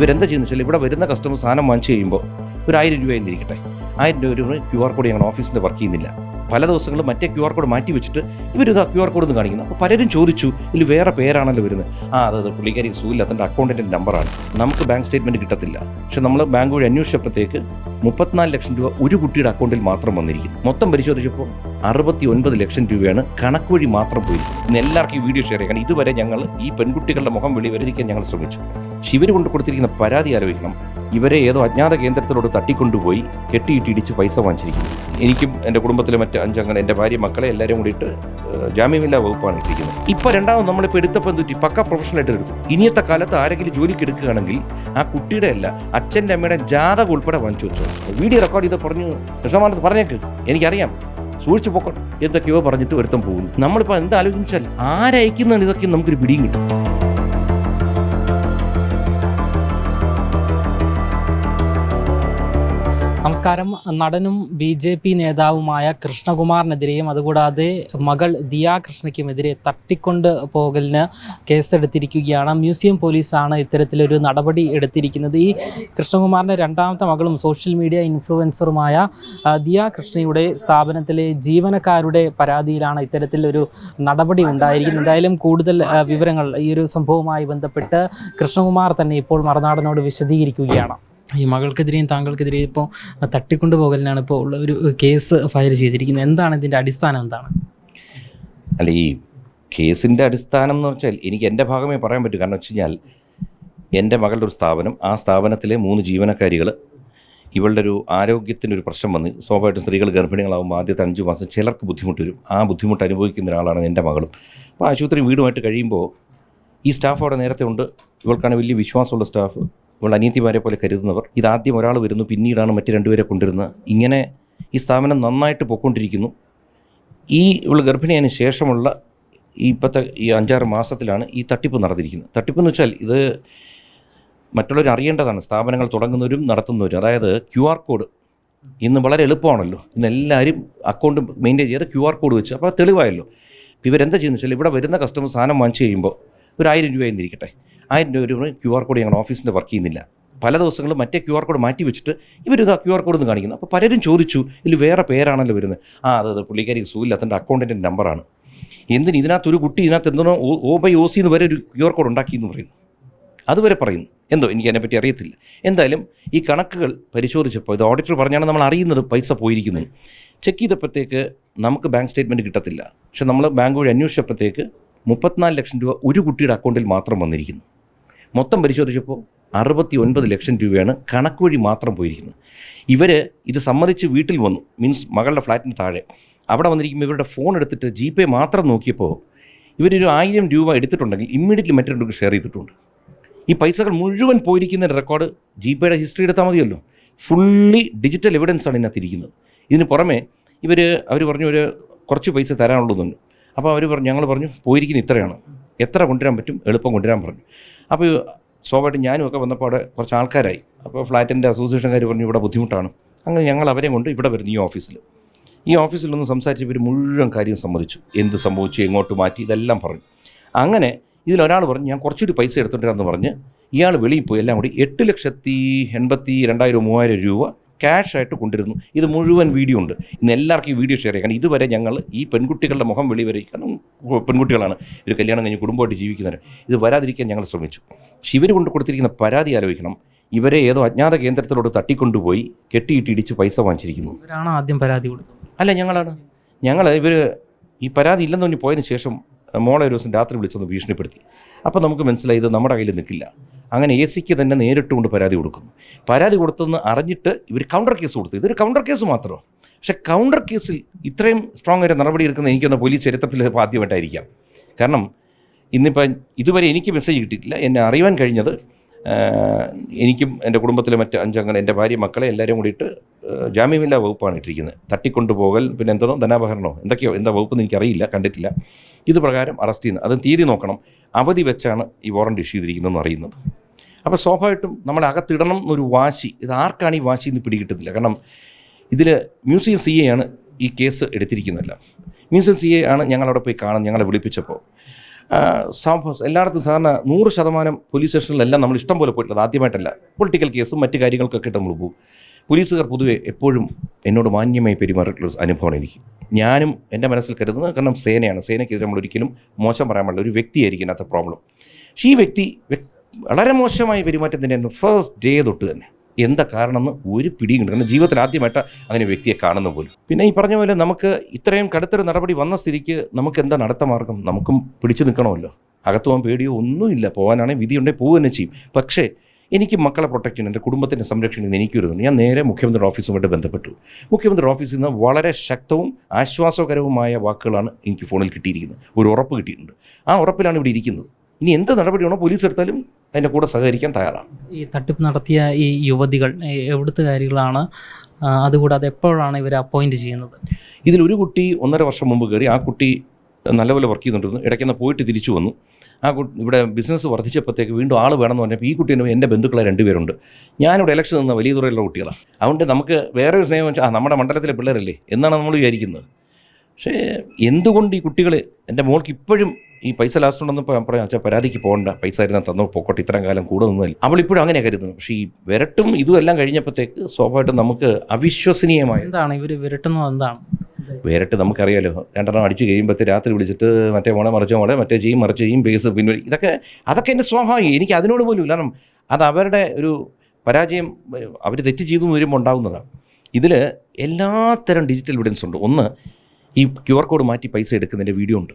ഇവരെന്താ ചെയ്യുന്ന വെച്ചാൽ ഇവിടെ വരുന്ന കസ്റ്റമർ സാധനം വാങ്ങിച്ചു കഴിയുമ്പോൾ ഒരു ആയിരം രൂപ എന്നിരിക്കട്ടെ. ആയിരം രൂപ ഒരു ക്യു ആർ കോഡ് ഞങ്ങളുടെ ഓഫീസിന്റെ വർക്ക് ചെയ്യുന്നില്ല. പല ദിവസങ്ങളും മറ്റേ ക്യു ആർ കോഡ് മാറ്റി വെച്ചിട്ട് ഇവരിത് ക്യു ആർ കോഡ് എന്ന് കാണിക്കുന്നു. അപ്പോൾ പലരും ചോദിച്ചു ഇതിൽ വേറെ പേരാണല്ലോ വരുന്നത്. ആ അത് അതെ പുള്ളിക്കാരി അതിന്റെ അക്കൗണ്ടിന്റെ നമ്പറാണ് നമുക്ക് ബാങ്ക് സ്റ്റേറ്റ്മെന്റ് കിട്ടത്തില്ല. പക്ഷെ നമ്മൾ ബാങ്ക് വഴി അന്വേഷിച്ചപ്പോഴത്തേക്ക് മുപ്പത്തിനാല് ലക്ഷം രൂപ ഒരു കുട്ടിയുടെ അക്കൗണ്ടിൽ മാത്രം വന്നിരിക്കുന്നു. മൊത്തം പരിശോധിച്ചപ്പോൾ അറുപത്തി ഒൻപത് ലക്ഷം രൂപയാണ് കണക്ക് വഴി മാത്രം പോയിരിക്കുന്നത്. എല്ലാവർക്കും ഈ വീഡിയോ ഷെയർ ചെയ്യാൻ ഇതുവരെ ഞങ്ങൾ ഈ പെൺകുട്ടികളുടെ മുഖം വെളി വരാതിരിക്കാൻ ഞങ്ങൾ ശ്രമിച്ചു. ശിവർ കൊണ്ട് കൊടുത്തിരിക്കുന്ന പരാതി ആലോചിക്കണം ഇവരെ ഏതോ അജ്ഞാത കേന്ദ്രത്തിലോട് തട്ടിക്കൊണ്ടുപോയി കെട്ടിയിട്ടിടിച്ച് പൈസ വാങ്ങിച്ചിരിക്കുന്നു. എനിക്കും എന്റെ കുടുംബത്തിലെ മറ്റ് അഞ്ചംഗങ്ങൾ എന്റെ ഭാര്യ മക്കളെ എല്ലാവരും കൂടിയിട്ട് ജാമ്യമില്ലാ വകുപ്പാണ് ഇട്ടിരിക്കുന്നത്. ഇപ്പോൾ രണ്ടാമത് നമ്മളിപ്പോൾ എടുത്തപ്പോൾ എന്തുറ്റി പക്ക പ്രൊഫഷണൽ പ്രൊഫഷണലായിട്ട് എടുത്തു. ഇനിയത്തെ കാലത്ത് ആരെങ്കിലും ജോലിക്ക് എടുക്കുകയാണെങ്കിൽ ആ കുട്ടിയുടെ അല്ല അച്ഛന്റെ അമ്മയുടെ ജാതക ഉൾപ്പെടെ വാങ്ങിച്ചു വെച്ചു വീഡിയോ റെക്കോർഡ് ചെയ്ത് പറഞ്ഞു കൃഷ്ണമാനത്ത് പറഞ്ഞേക്ക് എനിക്കറിയാം. സൂക്ഷിച്ചു പോക്കോട്ടെ എന്തൊക്കെയോ പറഞ്ഞിട്ട് ഒരുത്തം പോകുന്നു. നമ്മളിപ്പോൾ എന്താലോചിച്ചാൽ ആരയക്കുന്ന ഇതൊക്കെ നമുക്കൊരു പിടിയും കിട്ടും. നമസ്കാരം. നടനും ബി ജെ പി നേതാവുമായ കൃഷ്ണകുമാറിനെതിരെയും അതുകൂടാതെ മകൾ ദിയാ കൃഷ്ണയ്ക്കുമെതിരെ തട്ടിക്കൊണ്ട് പോകലിന് കേസെടുത്തിരിക്കുകയാണ്. മ്യൂസിയം പോലീസാണ് ഇത്തരത്തിലൊരു നടപടി എടുത്തിരിക്കുന്നത്. ഈ കൃഷ്ണകുമാറിന്റെ രണ്ടാമത്തെ മകളും സോഷ്യൽ മീഡിയ ഇൻഫ്ലുവൻസറുമായ ദിയാ കൃഷ്ണയുടെ സ്ഥാപനത്തിലെ ജീവനക്കാരുടെ പരാതിയിലാണ് ഇത്തരത്തിലൊരു നടപടി ഉണ്ടായിരിക്കുന്നത്. എന്തായാലും കൂടുതൽ വിവരങ്ങൾ ഈ ഒരു സംഭവവുമായി ബന്ധപ്പെട്ട് കൃഷ്ണകുമാർ തന്നെ ഇപ്പോൾ മറുനാടനോട് വിശദീകരിക്കുകയാണ്. ഈ മകൾക്കെതിരെയും താങ്കൾക്കെതിരെയും ഇപ്പോൾ തട്ടിക്കൊണ്ടു പോകലിനാണ് ഇപ്പോൾ ഉള്ള ഒരു കേസ് ഫയൽ ചെയ്തിരിക്കുന്നത്. എന്താണ് ഇതിന്റെ അടിസ്ഥാനം എന്താണ്? അല്ല ഈ കേസിന്റെ അടിസ്ഥാനം എന്ന് വെച്ചാൽ എനിക്ക് എന്റെ ഭാഗമേ പറയാൻ പറ്റൂ. കാരണം വെച്ച് കഴിഞ്ഞാൽ എന്റെ മകളുടെ ഒരു സ്ഥാപനം ആ സ്ഥാപനത്തിലെ മൂന്ന് ജീവനക്കാരികൾ ഇവളുടെ ഒരു ആരോഗ്യത്തിനൊരു പ്രശ്നം വന്ന് സ്വാഭാവികമായിട്ടും സ്ത്രീകൾ ഗർഭിണികളാകുമ്പോൾ ആദ്യത്തെ അഞ്ച് മാസം ചിലർക്ക് ബുദ്ധിമുട്ട് വരും. ആ ബുദ്ധിമുട്ട് അനുഭവിക്കുന്ന ഒരാളാണ് എന്റെ മകളും. അപ്പോൾ ആശുപത്രി വീടുമായിട്ട് കഴിയുമ്പോൾ ഈ സ്റ്റാഫ് അവിടെ നേരത്തെ ഉണ്ട്. ഇവൾക്കാണ് വലിയ വിശ്വാസമുള്ള സ്റ്റാഫ്. ഇവൾ അനിയത്തിമാരെ പോലെ കരുതുന്നവർ. ഇതാദ്യം ഒരാൾ വരുന്നു പിന്നീടാണ് മറ്റു രണ്ടുപേരെ കൊണ്ടുവരുന്നത്. ഇങ്ങനെ ഈ സ്ഥാപനം നന്നായിട്ട് പൊയ്ക്കൊണ്ടിരിക്കുന്നു. ഈ ഇവൾ ഗർഭിണിയതിന് ശേഷമുള്ള ഈ ഇപ്പോഴത്തെ ഈ അഞ്ചാറ് മാസത്തിലാണ് ഈ തട്ടിപ്പ് നടന്നിരിക്കുന്നത്. തട്ടിപ്പ് എന്ന് വെച്ചാൽ ഇത് മറ്റുള്ളവർ അറിയേണ്ടതാണ്. സ്ഥാപനങ്ങൾ തുടങ്ങുന്നവരും നടത്തുന്നവരും. അതായത് ക്യു ആർ കോഡ് ഇന്ന് വളരെ എളുപ്പമാണല്ലോ. ഇന്ന് എല്ലാവരും അക്കൗണ്ട് മെയിന്റെയിൻ ചെയ്ത് ക്യു ആർ കോഡ് വെച്ച് അപ്പോൾ തെളിവായല്ലോ. ഇവരെന്താ ചെയ്യുന്നത് വെച്ചാൽ ഇവിടെ വരുന്ന കസ്റ്റമർ സാധനം വാങ്ങിച്ചു കഴിയുമ്പോൾ ഒരു ആയിരം രൂപ എന്നിരിക്കട്ടെ. ആയിരം രൂപ ഒരു ക്യു ആർ കോഡ് ഞങ്ങളുടെ ഓഫീസിന്റെ വർക്ക് ചെയ്യുന്നില്ല. പല ദിവസങ്ങളും മറ്റേ ക്യു ആർ കോഡ് മാറ്റി വെച്ചിട്ട് ഇവരിത് ക്യു ആർ കോഡ് കാണിക്കുന്നു. അപ്പോൾ പലരും ചോദിച്ചു ഇതിൽ വേറെ പേരാണല്ലോ വരുന്നത്. ആ അത് അത് പുള്ളിക്കാരി സൂയില്ലാത്തതിന്റെ അക്കൗണ്ടിന്റെ നമ്പറാണ് എന്തിന് ഇതിനകത്ത് ഒരു കുട്ടി ഇതിനകത്ത് എന്തോ ഓ ബൈ ഒ സി എന്ന് വരെ ഒരു ക്യു ആർ കോഡ് ഉണ്ടാക്കി എന്ന് പറയുന്നു. അതുവരെ പറയുന്നു. എന്തോ എനിക്ക് അതിനെപ്പറ്റി അറിയത്തില്ല. എന്തായാലും ഈ കണക്കുകൾ പരിശോധിച്ചപ്പോൾ ഇത് ഓഡിറ്റർ പറഞ്ഞാണ് നമ്മൾ അറിയുന്നത് പൈസ പോയിരിക്കുന്നു ചെക്ക് ചെയ്തപ്പോഴത്തേക്ക് നമുക്ക് ബാങ്ക് സ്റ്റേറ്റ്മെന്റ് കിട്ടത്തില്ല. പക്ഷെ നമ്മൾ ബാങ്ക് വഴി അന്വേഷിച്ചപ്പോഴത്തേക്ക് മുപ്പത്തിനാല് ലക്ഷം രൂപ ഒരു കുട്ടിയുടെ അക്കൗണ്ടിൽ മാത്രം വന്നിരിക്കുന്നു. മൊത്തം പരിശോധിച്ചപ്പോൾ അറുപത്തി ഒൻപത് ലക്ഷം രൂപയാണ് കണക്ക് വഴി മാത്രം പോയിരിക്കുന്നത്. ഇവർ ഇത് സമ്മതിച്ച് വീട്ടിൽ വന്നു. മീൻസ് മകളുടെ ഫ്ലാറ്റിന് താഴെ. അവിടെ വന്നിരിക്കുമ്പോൾ ഇവരുടെ ഫോൺ എടുത്തിട്ട് ജി പേ മാത്രം നോക്കിയപ്പോൾ ഇവരൊരു ആയിരം രൂപ എടുത്തിട്ടുണ്ടെങ്കിൽ ഇമ്മീഡിയറ്റ്ലി മറ്റൊരു ഷെയർ ചെയ്തിട്ടുണ്ട്. ഈ പൈസകൾ മുഴുവൻ പോയിരിക്കുന്ന റെക്കോർഡ് ജി പേയുടെ ഹിസ്റ്ററി എടുത്താൽ മതിയല്ലോ. ഫുള്ളി ഡിജിറ്റൽ എവിഡൻസ് ആണ് ഇതിനകത്ത് ഇരിക്കുന്നത് ഇതിന് പുറമെ ഇവർ അവർ പറഞ്ഞു ഒരു കുറച്ച് പൈസ തരാനുള്ളതുണ്ട്. അപ്പോൾ അവർ പറഞ്ഞു ഞങ്ങൾ പറഞ്ഞു പോയിരിക്കുന്ന ഇത്രയാണ്. എത്ര കൊണ്ടുവരാൻ പറ്റും? എളുപ്പം കൊണ്ടുവരാൻ പറഞ്ഞു. അപ്പോൾ സ്വാഭാവികമായിട്ടും ഞാനും ഒക്കെ വന്നപ്പോൾ അവിടെ കുറച്ച് ആൾക്കാരായി. അപ്പോൾ ഫ്ലാറ്റിന്റെ അസോസിയേഷൻകാർ പറഞ്ഞു ഇവിടെ ബുദ്ധിമുട്ടാണ്. അങ്ങനെ ഞങ്ങൾ അവരെ കൊണ്ട് ഇവിടെ വരുന്നു ഈ ഓഫീസിൽ. ഈ ഓഫീസിലൊന്ന് സംസാരിച്ച് ഇവർ മുഴുവൻ കാര്യം സമ്മതിച്ചു. എന്ത് സംഭവിച്ചു എങ്ങോട്ട് മാറ്റി ഇതെല്ലാം പറഞ്ഞു. അങ്ങനെ ഇതിലൊരാൾ പറഞ്ഞു ഞാൻ കുറച്ചൊരു പൈസ എടുത്തിട്ടുണ്ടെന്ന് പറഞ്ഞ് ഇയാൾ വെളിയിൽ പോയി എല്ലാം കൂടി എട്ട് ലക്ഷത്തി എൺപത്തി രണ്ടായിരം മൂവായിരം രൂപ ക്യാഷ് ആയിട്ട് കൊണ്ടിരുന്നു ഇത് മുഴുവൻ വീഡിയോ ഉണ്ട്. ഇന്ന് എല്ലാവർക്കും ഈ വീഡിയോ ഷെയർ ചെയ്യാൻ ഇതുവരെ ഞങ്ങൾ ഈ പെൺകുട്ടികളുടെ മുഖം വെളി വരെ കാരണം പെൺകുട്ടികളാണ്. ഒരു കല്യാണം കഴിഞ്ഞ് കുടുംബമായിട്ട് ജീവിക്കുന്നവർ ഇത് വരാതിരിക്കാൻ ഞങ്ങൾ ശ്രമിച്ചു. പക്ഷെ ഇവർ കൊണ്ട് കൊടുത്തിരിക്കുന്ന പരാതി ആലോചിക്കണം. ഇവരെ ഏതോ അജ്ഞാത കേന്ദ്രത്തിലോട്ട് തട്ടിക്കൊണ്ടുപോയി കെട്ടിയിട്ടിടിച്ച് പൈസ വാങ്ങിച്ചിരിക്കുന്നു. ഇവരാണ് ആദ്യം പരാതി കൊടുത്തത്? അല്ല ഞങ്ങളാണ്. ഞങ്ങൾ ഇവർ ഈ പരാതി ഇല്ലെന്ന് പറഞ്ഞ് പോയതിന് ശേഷം മോളെ ഒരു ദിവസം രാത്രി വിളിച്ചൊന്ന് ഭീഷണിപ്പെടുത്തി. അപ്പോൾ നമുക്ക് മനസ്സിലായി ഇത് നമ്മുടെ കയ്യിൽ നിൽക്കില്ല. അങ്ങനെ എ സിക്ക് തന്നെ നേരിട്ട് കൊണ്ട് പരാതി കൊടുക്കുന്നു. പരാതി കൊടുത്തെന്ന് അറിഞ്ഞിട്ട് ഇവർ കൗണ്ടർ കേസ് കൊടുത്തു. ഇതൊരു കൗണ്ടർ കേസ് മാത്രമാണ് പക്ഷേ കൗണ്ടർ കേസിൽ ഇത്രയും സ്ട്രോങ് ആയിട്ട് നടപടി എടുക്കുന്ന എനിക്കൊന്ന് പോലീസ് ചരിത്രത്തിൽ ആദ്യമായിട്ടായിരിക്കാം. കാരണം ഇന്നിപ്പം ഇതുവരെ എനിക്ക് മെസ്സേജ് കിട്ടിയിട്ടില്ല. എന്നെ അറിയുവാൻ കഴിഞ്ഞത് എനിക്കും എന്റെ കുടുംബത്തിലെ മറ്റ് അഞ്ചംഗങ്ങൾ എന്റെ ഭാര്യ മക്കളെ എല്ലാവരും കൂടിയിട്ട് ജാമ്യമില്ലാ വകുപ്പാണ് ഇട്ടിരിക്കുന്നത്. തട്ടിക്കൊണ്ടുപോകൽ പിന്നെ എന്തോ ധനാപഹരണമോ എന്തൊക്കെയോ എന്താ വകുപ്പെന്ന് എനിക്കറിയില്ല കണ്ടിട്ടില്ല. ഇത് പ്രകാരം അറസ്റ്റ് ചെയ്യുന്നത്. അത് തീയതി നോക്കണം. അവധി വെച്ചാണ് ഈ വാറണ്ട് ഇഷ്യൂ ചെയ്തിരിക്കുന്നതെന്ന് അറിയുന്നത്. അപ്പോൾ സ്വാഭാവികമായിട്ടും നമ്മളെ അകത്തിടണം എന്നൊരു വാശി ഇത് ആർക്കാണ് ഈ വാശി എന്ന് പിടികിട്ടുന്നില്ല. കാരണം ഇതിൽ മ്യൂസിയം സി എ ആണ് ഈ കേസ് എടുത്തിരിക്കുന്നതല്ല. മ്യൂസിയം സി എ ആണ് ഞങ്ങളവിടെ പോയി കാണാൻ ഞങ്ങളെ വിളിപ്പിച്ചപ്പോൾ. സംഭവം എല്ലായിടത്തും സാധാരണ നൂറ് ശതമാനം പോലീസ് സ്റ്റേഷനിലെല്ലാം നമ്മൾ ഇഷ്ടം പോലെ പോയിട്ടുള്ളത് ആദ്യമായിട്ടല്ല. പൊളിറ്റിക്കൽ കേസും മറ്റു കാര്യങ്ങൾക്കൊക്കെ നമ്മൾ പോകും. പോലീസുകാർ പൊതുവെ എപ്പോഴും എന്നോട് മാന്യമായി പെരുമാറിയിട്ടുള്ള അനുഭവമാണ് എനിക്ക്. ഞാനും എന്റെ മനസ്സിൽ കരുതുന്നത് കാരണം സേനയാണ്. സേനയ്ക്കെതിരെ നമ്മൾ ഒരിക്കലും മോശം പറയാൻ പാടില്ല. ഒരു വ്യക്തിയായിരിക്കും അതിനകത്ത് പ്രോബ്ലം പക്ഷേ ഈ വ്യക്തി വ്യ- വളരെ മോശമായി പെരുമാറ്റം തന്നെയായിരുന്നു. ഫസ്റ്റ് ഡേ തൊട്ട് തന്നെ. എന്താ കാരണം എന്ന് ഒരു പിടിയും കിട്ടും കാരണം ജീവിതത്തിൽ ആദ്യമായിട്ട് അങ്ങനെ വ്യക്തിയെ കാണുന്ന പോലും. പിന്നെ ഈ പറഞ്ഞ പോലെ നമുക്ക് ഇത്രയും കടുത്തൊരു നടപടി വന്ന സ്ഥിതിക്ക് നമുക്ക് എന്താ നടത്ത മാർഗം? നമുക്കും പിടിച്ചു നിൽക്കണമല്ലോ. അകത്തു പോകാൻ പേടിയോ ഒന്നുമില്ല. പോകാനാണെങ്കിൽ വിധിയുണ്ടെങ്കിൽ പോകുക തന്നെ ചെയ്യും. പക്ഷേ എനിക്ക് മക്കളെ പ്രൊട്ടക്ട് ചെയ്യണം എന്റെ കുടുംബത്തിന്റെ സംരക്ഷണം എനിക്കൊരു ഞാൻ നേരെ മുഖ്യമന്ത്രി ഓഫീസുമായിട്ട് ബന്ധപ്പെട്ടു. മുഖ്യമന്ത്രി ഓഫീസിൽ നിന്ന് വളരെ ശക്തവും ആശ്വാസകരവുമായ വാക്കുകളാണ് എനിക്ക് ഫോണിൽ കിട്ടിയിരിക്കുന്നത്. ഒരു ഉറപ്പ് കിട്ടിയിട്ടുണ്ട്. ആ ഉറപ്പിലാണ് ഇവിടെ ഇരിക്കുന്നത്. ഇനി എന്ത് നടപടിയാണോ പോലീസ് എടുത്താലും അതിന്റെ കൂടെ സഹകരിക്കാൻ തയ്യാറാണ്. ഈ തട്ടിപ്പ് നടത്തിയ ഈ യുവതികൾ എവിടുത്തുകാരികളാണ് അതുകൂടാതെ എപ്പോഴാണ് ഇവരെ അപ്പോയിന്റ് ചെയ്യുന്നത്? ഇതിലൊരു കുട്ടി ഒന്നര വർഷം മുമ്പ് കയറി ആ കുട്ടി നല്ലപോലെ വർക്ക് ചെയ്തുകൊണ്ടിരുന്നു ഇടയ്ക്കുന്ന പോയിട്ട് തിരിച്ചു വന്നു. ആ കുട്ടി ഇവിടെ ബിസിനസ് വർദ്ധിച്ചപ്പോഴത്തേക്ക് വീണ്ടും ആൾ വേണമെന്ന് പറഞ്ഞപ്പോൾ ഈ കുട്ടീനെ എന്റെ ബന്ധുക്കളെ രണ്ടുപേരുണ്ട് ഞാനിവിടെ ഇലക്ഷൻ നിന്ന വലിയ തുറയിലുള്ള കുട്ടികളാണ് അതുകൊണ്ട് നമുക്ക് വേറെ ഒരു സ്നേഹം വെച്ചാൽ ആ നമ്മുടെ മണ്ഡലത്തിലെ പിള്ളേരല്ലേ എന്നാണ് നമ്മൾ വിചാരിക്കുന്നത്. പക്ഷേ എന്തുകൊണ്ട് ഈ കുട്ടികൾ എന്റെ മോൾക്ക് ഇപ്പോഴും ഈ പൈസ ലാസ്റ്റ് ഉണ്ടെന്ന് പറയാം. വെച്ചാൽ പരാതിക്ക് പോകണ്ട. പൈസ ആയിരുന്ന തന്നു പൊക്കോട്ടെ ഇത്രയും കാലം കൂടെ നിന്നില്ല അവൾ ഇപ്പോഴും അങ്ങനെ കരുതുന്നു പക്ഷേ ഈ വിരട്ടും ഇതും എല്ലാം കഴിഞ്ഞപ്പോഴത്തേക്ക് സ്വാഭാവികമായിട്ടും നമുക്ക് അവിശ്വസനീയമായി എന്താണ്? ഇവർ വിരട്ടുന്നത് എന്താണ്? വേറിട്ട് നമുക്കറിയാലോ. രണ്ടെണ്ണം അടിച്ച് കഴിയുമ്പോഴത്തെ രാത്രി വിളിച്ചിട്ട് മറ്റേ മോളെ മറിച്ച മോളെ മറ്റേ ചെയ്യും മറിച്ച് ചെയ്യും ബേസ് പിന്നെ ഇതൊക്കെ അതൊക്കെ എന്റെ സ്വാഭാവികം. എനിക്ക് അതിനോട് പോലും ഇല്ല. കാരണം അത് അവരുടെ ഒരു പരാജയം അവർ തെറ്റ് ചെയ്തു എന്ന് വരുമ്പോൾ ഉണ്ടാകുന്നതാണ് ഇതിൽ എല്ലാത്തരം ഡിജിറ്റൽ എവിഡൻസ് ഉണ്ട്. ഒന്ന് ഈ ക്യു ആർ കോഡ് മാറ്റി പൈസ എടുക്കുന്നതിന്റെ വീഡിയോ ഉണ്ട്.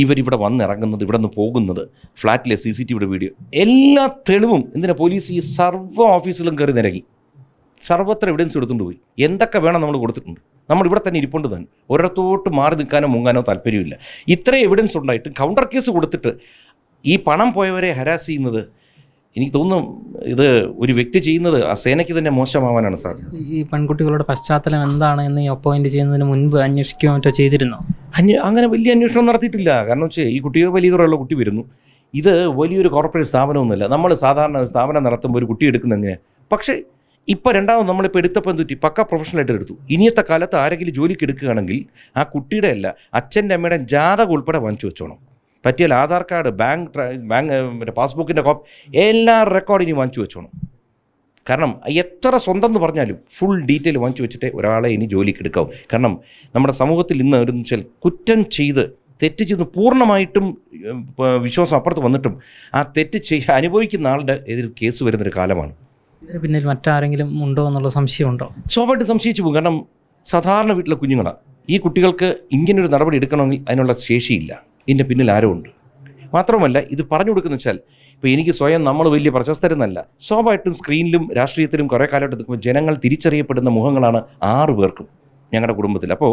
ഇവരിവിടെ വന്നിറങ്ങുന്നത് ഇവിടെ നിന്ന് പോകുന്നത് ഫ്ലാറ്റിലെ സി സി ടി വിയുടെ വീഡിയോ. എല്ലാ തെളിവും എന്തിനാ പോലീസ് ഈ സർവ ഓഫീസിലും കയറി നിരങ്ങി സർവത്ര എവിഡൻസ് എടുത്തുകൊണ്ട് പോയി. എന്തൊക്കെ വേണം നമ്മൾ കൊടുത്തിട്ടുണ്ട്? നമ്മൾ ഇവിടെ തന്നെ ഇരിപ്പുണ്ട് തന്നെ ഒരിടത്തോട്ട് മാറി നിൽക്കാനോ മുങ്ങാനോ താല്പര്യമില്ല. ഇത്രയും എവിഡൻസ് ഉണ്ടായിട്ട് കൗണ്ടർ കേസ് കൊടുത്തിട്ട് ഈ പണം പോയവരെ ഹരാസ് ചെയ്യുന്നത് എനിക്ക് തോന്നുന്നു ഇത് ഒരു വ്യക്തി ചെയ്യുന്നത് ആ സേനയ്ക്ക് തന്നെ മോശമാവാനാണ് സാർ ഈ പെൺകുട്ടികളുടെ പശ്ചാത്തലം എന്താണ് എന്ന് ഈ അപ്പോയിന്റ് ചെയ്യുന്നതിന് മുൻപ് അന്വേഷിക്കുകയോ മറ്റോ ചെയ്തിരുന്നു? അന്വേ അങ്ങനെ വലിയ അന്വേഷണം നടത്തിയിട്ടില്ല. കാരണം വെച്ചാൽ ഈ കുട്ടികൾ വലിയ തുറയുള്ള കുട്ടി വരുന്നു. ഇത് വലിയൊരു കോർപ്പറേറ്റ് സ്ഥാപനമൊന്നുമില്ല. നമ്മൾ സാധാരണ ഒരു സ്ഥാപനം നടത്തുമ്പോൾ ഒരു കുട്ടി എടുക്കുന്ന എങ്ങനെ പക്ഷേ ഇപ്പോൾ രണ്ടാമത് നമ്മളിപ്പോൾ എടുത്തപ്പോൾ എന്തുറ്റി പക്ക പ്രൊഫഷണൽ ആയിട്ട് എടുത്തു. ഇനിയത്തെ കാലത്ത് ആരെങ്കിലും ജോലിക്ക് എടുക്കുകയാണെങ്കിൽ ആ കുട്ടിയുടെ അല്ല അച്ഛന്റെ അമ്മയുടെ ജാതക ഉൾപ്പെടെ വാങ്ങിച്ചു വെച്ചോണം. പറ്റിയാൽ ആധാർ കാർഡ് ബാങ്ക് ബാങ്ക് മറ്റേ പാസ്ബുക്കിന്റെ കോപ്പി എല്ലാ റെക്കോർഡ് ഇനി വാങ്ങിച്ചു വെച്ചോണം. കാരണം എത്ര സ്വന്തം എന്ന് പറഞ്ഞാലും ഫുൾ ഡീറ്റെയിൽ വാങ്ങിച്ചു വെച്ചിട്ട് ഒരാളെ ഇനി ജോലിക്ക് എടുക്കാവും. കാരണം നമ്മുടെ സമൂഹത്തിൽ ഇന്ന് ഒരു വെച്ചാൽ കുറ്റം ചെയ്ത് തെറ്റ് ചെയ്ത് പൂർണമായിട്ടും വിശ്വാസം അപ്പുറത്ത് വന്നിട്ടും ആ തെറ്റ് ചെയ്യ അനുഭവിക്കുന്ന ആളുടെ എതിൽ കേസ് വരുന്നൊരു കാലമാണ്. ഇതിന് പിന്നിൽ മറ്റാരെങ്കിലും ഉണ്ടോ എന്നുള്ള സംശയമുണ്ടോ സ്വാഭാവികമായിട്ട് സംശയിച്ചു പോകും. കാരണം സാധാരണ വീട്ടിലെ കുഞ്ഞുങ്ങളാണ് ഈ കുട്ടികൾക്ക് ഇങ്ങനൊരു നടപടി എടുക്കണമെങ്കിൽ അതിനുള്ള ശേഷിയില്ല. ഇതിന്റെ പിന്നിൽ ആരോ ഉണ്ട്. മാത്രമല്ല ഇത് പറഞ്ഞു കൊടുക്കുന്ന വെച്ചാൽ ഇപ്പോൾ എനിക്ക് സ്വയം നമ്മൾ വലിയ പ്രശസ്തരെന്നല്ല സ്വാഭാവികമായിട്ടും സ്ക്രീനിലും രാഷ്ട്രീയത്തിലും കുറേ കാലമായിട്ട് നിൽക്കുമ്പോൾ ജനങ്ങൾ തിരിച്ചറിയപ്പെടുന്ന മുഖങ്ങളാണ് ആറ് പേർക്കും ഞങ്ങളുടെ കുടുംബത്തിൽ. അപ്പോൾ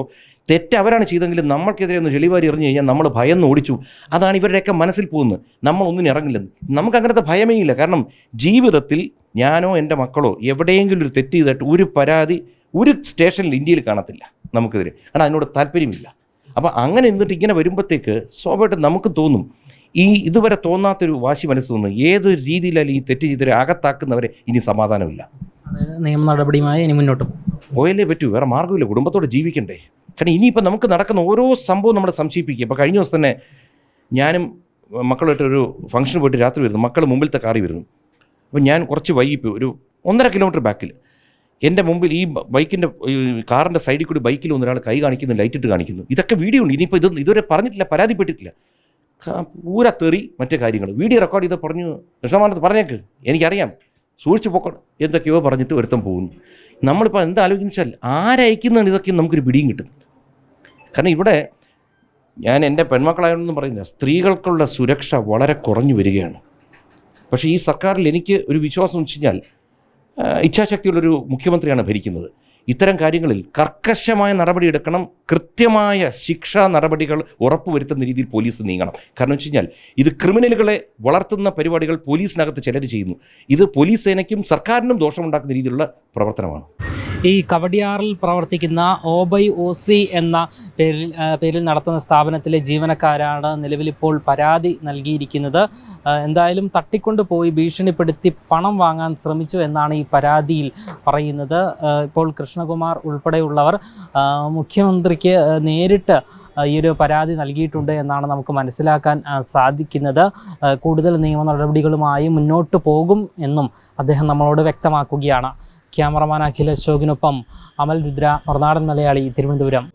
തെറ്റ് അവരാണ് ചെയ്തെങ്കിലും നമ്മൾക്കെതിരെ ഒന്ന് ചെളിവാരി എറിഞ്ഞു കഴിഞ്ഞാൽ നമ്മൾ ഭയന്ന് ഓടിച്ചു. അതാണ് ഇവരുടെയൊക്കെ മനസ്സിൽ പോകുന്നത്. നമ്മൾ ഒന്നിനും ഇറങ്ങില്ലെന്ന്. നമുക്ക് അങ്ങനത്തെ ഭയമേ ഇല്ല. കാരണം ജീവിതത്തിൽ ഞാനോ എന്റെ മക്കളോ എവിടെയെങ്കിലും ഒരു തെറ്റ് ചെയ്തിട്ട് ഒരു പരാതി ഒരു സ്റ്റേഷനിൽ ഇന്ത്യയിൽ കാണത്തില്ല നമുക്കെതിരെ. കാരണം അതിനോട് താല്പര്യമില്ല. അപ്പോൾ അങ്ങനെ നിന്നിട്ട് ഇങ്ങനെ വരുമ്പോഴത്തേക്ക് സ്വാഭാവികമായിട്ട് നമുക്ക് തോന്നും ഈ ഇതുവരെ തോന്നാത്തൊരു വാശി മനസ്സ് തോന്നുന്നു ഏത് രീതിയിലായാലും ഈ തെറ്റ് ചെയ്തവരെ അകത്താക്കുന്നവരെ ഇനി സമാധാനമില്ല. അതായത് നിയമ നടപടിയുമായി ഇനി മുന്നോട്ട് പോയല്ലേ പറ്റൂ വേറെ മാർഗമില്ല കുടുംബത്തോടെ ജീവിക്കണ്ടേ. കാരണം ഇനിയിപ്പോൾ നമുക്ക് നടക്കുന്ന ഓരോ സംഭവം നമ്മളെ സംശയിപ്പിക്കുക ഇപ്പോൾ കഴിഞ്ഞ ദിവസം തന്നെ ഞാനും മക്കളുമായിട്ട് ഒരു ഫംഗ്ഷന് പോയിട്ട് രാത്രി വരുന്നു. മക്കൾ മുമ്പിലത്തെ കാറി വരുന്നു. അപ്പോൾ ഞാൻ കുറച്ച് വൈകിപ്പോയി ഒരു ഒന്നര കിലോമീറ്റർ ബാക്കിൽ എന്റെ മുമ്പിൽ ഈ ബൈക്കിന്റെ കാറിന്റെ സൈഡിൽ കൂടി ബൈക്കിൽ ഒന്നൊരാൾ കൈ കാണിക്കുന്നു ലൈറ്റ് ഇട്ട് കാണിക്കുന്നു. ഇതൊക്കെ വീഡിയോ ഉണ്ട്. ഇനിയിപ്പോൾ ഇത് ഇതുവരെ പറഞ്ഞിട്ടില്ല പരാതിപ്പെട്ടിട്ടില്ല. പൂര തെറി മറ്റു കാര്യങ്ങൾ. വീഡിയോ റെക്കോർഡ് ചെയ്ത് പറഞ്ഞു വിഷമാനത്ത് പറഞ്ഞേക്ക് എനിക്കറിയാം. സൂക്ഷിച്ച് പോക്കണം എന്തൊക്കെയോ പറഞ്ഞിട്ട് ഒരുത്തം പോകുന്നു. നമ്മളിപ്പോൾ എന്താ ആലോചിച്ചാൽ ആരയക്കുന്നതാണ് ഇതൊക്കെ നമുക്കൊരു പിടിയും കിട്ടുന്നുണ്ട് കാരണം ഇവിടെ ഞാൻ എന്റെ പെൺമക്കളായൊന്നും പറയുന്നില്ല സ്ത്രീകൾക്കുള്ള സുരക്ഷ വളരെ കുറഞ്ഞു വരികയാണ്. പക്ഷേ ഈ സർക്കാരിൽ എനിക്ക് ഒരു വിശ്വാസം വെച്ച് കഴിഞ്ഞാൽ ഇച്ഛാശക്തിയുള്ളൊരു മുഖ്യമന്ത്രിയാണ് ഭരിക്കുന്നത്. ഇത്തരം കാര്യങ്ങളിൽ കർക്കശമായ നടപടിയെടുക്കണം കൃത്യമായ ശിക്ഷാ നടപടികൾ ഉറപ്പുവരുത്തുന്ന രീതിയിൽ പോലീസ് നീങ്ങണം. കാരണം വെച്ച് കഴിഞ്ഞാൽ ഇത് ക്രിമിനലുകളെ വളർത്തുന്ന പരിപാടികൾ പോലീസിനകത്ത് ചിലർ ചെയ്യുന്നു. ഇത് പോലീസ് സേനയ്ക്കും സർക്കാരിനും ദോഷമുണ്ടാക്കുന്ന രീതിയിലുള്ള പ്രവർത്തനമാണ്. ഈ കവടിയാറിൽ പ്രവർത്തിക്കുന്ന ഓബൈ സി എന്ന പേരിൽ പേരിൽ നടത്തുന്ന സ്ഥാപനത്തിലെ ജീവനക്കാരാണ് നിലവിലിപ്പോൾ പരാതി നൽകിയിരിക്കുന്നത്. എന്തായാലും തട്ടിക്കൊണ്ട് പോയി ഭീഷണിപ്പെടുത്തി പണം വാങ്ങാൻ ശ്രമിച്ചു എന്നാണ് ഈ പരാതിയിൽ പറയുന്നത്. ഇപ്പോൾ കൃഷ്ണകുമാർ ഉൾപ്പെടെയുള്ളവർ മുഖ്യമന്ത്രിക്ക് നേരിട്ട് ഈ ഒരു പരാതി നൽകിയിട്ടുണ്ട് എന്നാണ് നമുക്ക് മനസ്സിലാക്കാൻ സാധിക്കുന്നത്. കൂടുതൽ നിയമ നടപടികളുമായി മുന്നോട്ട് പോകും എന്നും അദ്ദേഹം നമ്മളോട് വ്യക്തമാക്കുകയാണ്. ക്യാമറമാൻ അഖിൽ അശോകിനൊപ്പം അമൽ രുദ്ര മറുനാടൻ മലയാളി തിരുവനന്തപുരം.